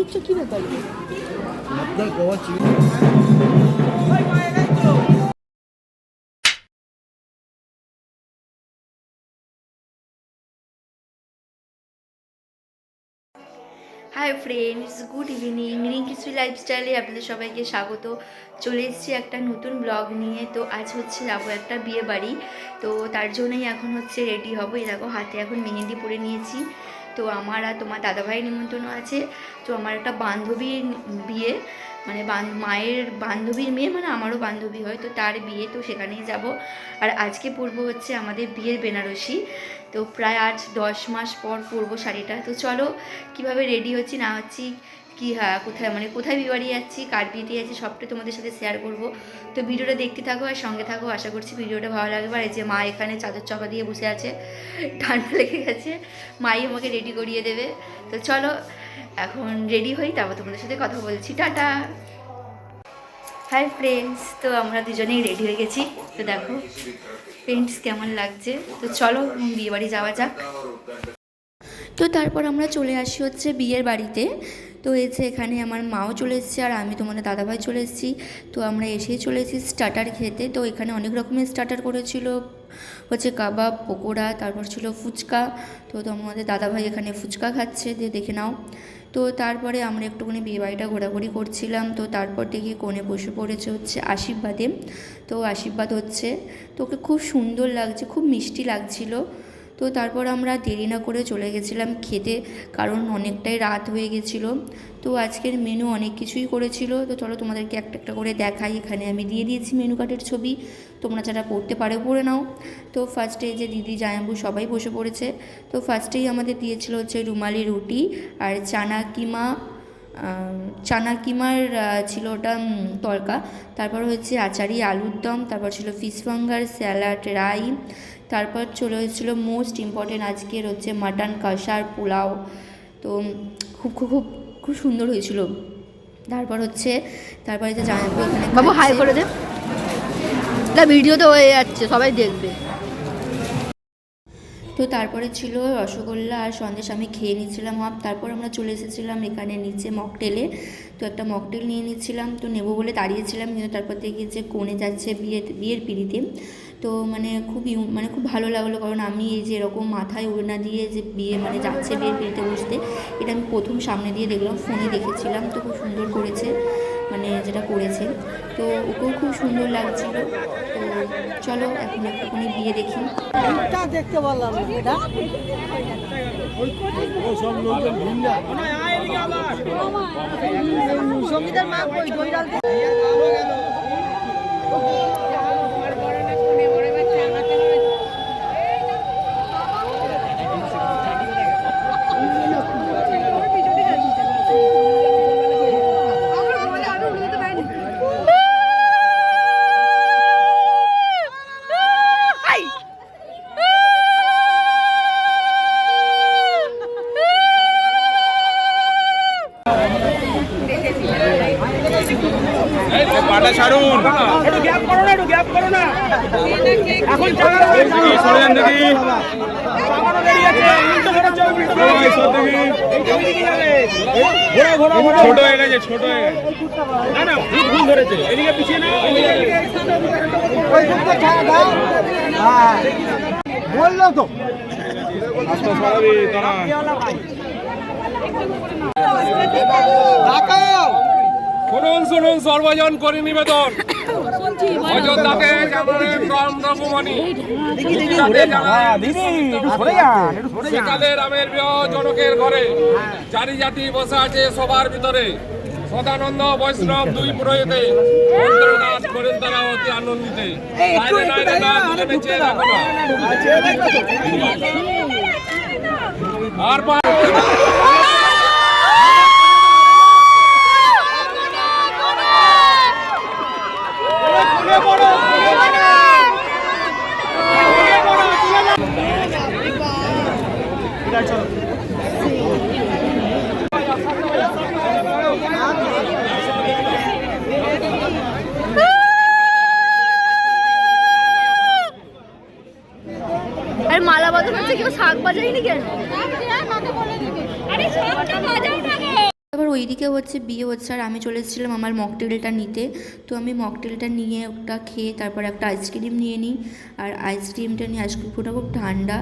দিচ্ছ কি ব্যাপার? আপনার হাই ফ্রেন্ডস গুড ইভিনিং রিঙ্কিসি লাইফস্টাইলে আপনাদের সবাইকে স্বাগত। চলে এসেছি একটা নতুন ব্লগ নিয়ে। তো আজ হচ্ছে যাব একটা বিয়ে বাড়ি তো তার জন্যই এখন হচ্ছে রেডি হব। এই দেখো, হাতে এখন মেহেন্দি পরে নিয়েছি। তো আমার আর তোমার দাদাভাইয়ের নিমন্ত্রণ আছে। তো আমার একটা বান্ধবীর বিয়ে মানে মায়ের বান্ধবীর মেয়ে মানে আমারও বান্ধবী হয়, তো তার বিয়ে তো সেখানেই যাব। আর আজকে পরবো হচ্ছে আমাদের বিয়ের বেনারসি, তো প্রায় আজ দশ মাস পর পরবো শাড়িটা। তো চলো, কীভাবে রেডি হচ্ছি, না হচ্ছি কি হ্যাঁ কোথায় মানে কোথায় বিয়ে বাড়ি যাচ্ছি, কার বিয়েতে যাচ্ছি, সবটাই তোমাদের সাথে শেয়ার করব। তো ভিডিওটা দেখতে থাকো আর সঙ্গে থাকো, আশা করছি ভিডিওটা ভালো লাগবে। আর এই যে মা এখানে চাদর চাপা দিয়ে বসে আছে, ঠান্ডা লেগে গেছে, মাই আমাকে রেডি করিয়ে দেবে। তো চলো, এখন রেডি হই, তারপর তোমাদের সাথে কথা বলছি। টাটা! হাই ফ্রেন্ডস তো আমরা দুজনেই রেডি হয়ে গেছি। তো দেখো ফ্রেন্ডস কেমন লাগছে? তো চলো, বিয়ে বাড়ি যাওয়া যাক। তো তারপর আমরা চলে আসি হচ্ছে বিয়ের বাড়িতে। তো এসে এখানে আমার মাও চলে এসেছে আর আমি তোমাদের দাদাভাই চলে এসেছি। তো আমরা এসেই চলে এসেছি স্টার্টার খেতে। তো এখানে অনেক রকমের স্টার্টার করেছিল। হচ্ছে কাবাব, পকোড়া, তারপর ছিল ফুচকা। তো তোমাদের দাদাভাই এখানে ফুচকা খাচ্ছে। দিয়ে দেখে নাও। তো তারপরে আমরা একটুখানি বিয়ে বাড়িটা ঘোরাঘুরি করছিলাম। তো তারপর দেখি কোণে বসে পড়েছে হচ্ছে আশীর্বাদে। তো আশীর্বাদ হচ্ছে। তো ওকে খুব সুন্দর লাগছে, খুব মিষ্টি লাগছিল। তো তারপর আমরা দেরি না করে চলে গেছিলাম খেতে, কারণ অনেকটাই রাত হয়ে গেছিল। তো আজকের মেনু অনেক কিছুই করেছিল। তো চলো তোমাদেরকে একটা একটা করে দেখাই। এখানে আমি দিয়ে দিয়েছি মেনু কার্ডের ছবি। তোমরা যারা পড়তে পারো, পড়ে নাও। তো ফার্স্টে যে দিদি, জায়াম্বু সবাই বসে পড়েছে। তো ফার্স্টেই আমাদের দিয়েছিল হচ্ছে রুমালি রুটি আর চানা কিমা চানা কিমার ছিল ওটা তড়কা। তারপর হচ্ছে আচারি আলুর দম, তারপর ছিল ফিশ ফাঙ্গার স্যালাড রাই। তারপর চলে এসেছিল মোস্ট ইম্পর্টেন্ট আজকের হচ্ছে মাটন কষার পোলাও। তো খুব খুব খুব খুব সুন্দর হয়েছিল। তারপর হচ্ছে তারপরে যে জানাব এখানে বাবু হাই করে দে। না ভিডিও তো হয়ে যাচ্ছে সবাই দেখবে। তো তারপরে ছিল রসগোল্লা আর সন্দেশ আমি খেয়ে নিচ্ছিলাম হাফ। তারপর আমরা চলে এসেছিলাম এখানে নিচে মকটেলে। তো একটা মকটেল নিয়ে নিচ্ছিলাম তো নেব বলে দাঁড়িয়েছিলাম। কিন্তু তারপর দেখি যে কোণে যাচ্ছে বিয়ে বিয়ের পিড়িতে। তো মানে খুব ইউ- মানে খুব ভালো লাগল কারণ আমি এই যে এরকম মাথায় ওড়না দিয়ে যে বিয়ে মানে যাচ্ছে বিয়ের পিড়িতে বসতে এটা আমি প্রথম সামনে দিয়ে দেখলাম ফোনে দেখেছিলাম তো খুব সুন্দর করেছে মানে যেটা করেছে। তো ওকেও খুব সুন্দর লাগছিল। তো চলো এখন একটুখানি বিয়ে দেখি। দেখতে বললাম সঙ্গীতের মা পাটা ছাড়ুন। একটু গ্যাপ করো না একটু গ্যাপ করো না এখন দেখি, সরে যান দেখি। ছোট হয়ে গেছে ছোট হয়ে গেছে। না না ভুল ভুল ধরেছে। এদিকে পিছিয়ে না। আস্তে সরাবি দাঁড়া শুনুন শুনুন সর্বজন করে নিবেদন। অযোধ্যাতে জানালেন রাম রঘুমণি গুজরাটে সেকালে রামের বিবাহ জনকের ঘরে। চারি জাতি বসে আছে সবার ভিতরে। সদানন্দ বৈষ্ণব দুই পুরোহিতে। মন্ত্রনাথ করেন তারা অতি আনন্দিতে। নাইরে বাজাইনি কেন? আরে সবটা বাজাও না বদল হচ্ছে বিয়ে হচ্ছে, আর আমি চলে এসেছিলাম আমার মকটেলটা নিতে। তো আমি মকটেলটা নিয়ে ওটা খেয়ে তারপর একটা আইসক্রিম নিয়ে নিই। আর আইসক্রিমটা নিয়ে আইসক্রিমটা খুব ঠান্ডা,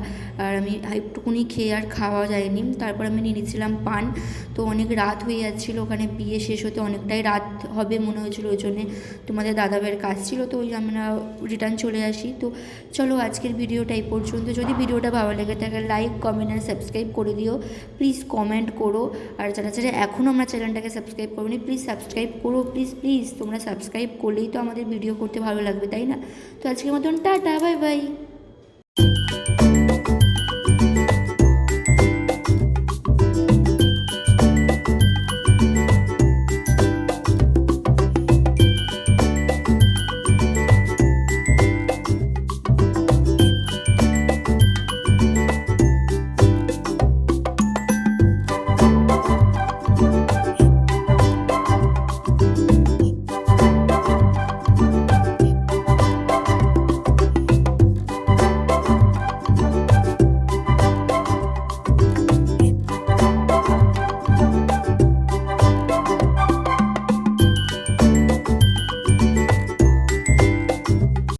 আর আমি একটুকুনি খেয়ে আর খাওয়া যায়নি। তারপর আমি নিয়ে নিচ্ছিলাম পান। তো অনেক রাত হয়ে যাচ্ছিল, ওখানে বিয়ে শেষ হতে অনেকটাই রাত হবে মনে হয়েছিল ওই জন্যে। তোমাদের দাদাভাইয়ের কাজ ছিল, তো ওই আমরা রিটার্ন চলে আসি। তো চলো আজকের ভিডিওটা এই পর্যন্ত। যদি ভিডিওটা ভালো লেগে থাকে লাইক কমেন্ট আর সাবস্ক্রাইব করে দিও। প্লিজ কমেন্ট করো। আর যারা যারা এখনও আমার চ্যানেলটাকে সাবস্ক্রাইব করো নি প্লিজ সাবস্ক্রাইব করো প্লিজ প্লিজ তোমরা সাবস্ক্রাইব করলেই তো আমাদের ভিডিও করতে ভালো লাগবে, তাই না? তো আজকের মতন টাটা বাই বাই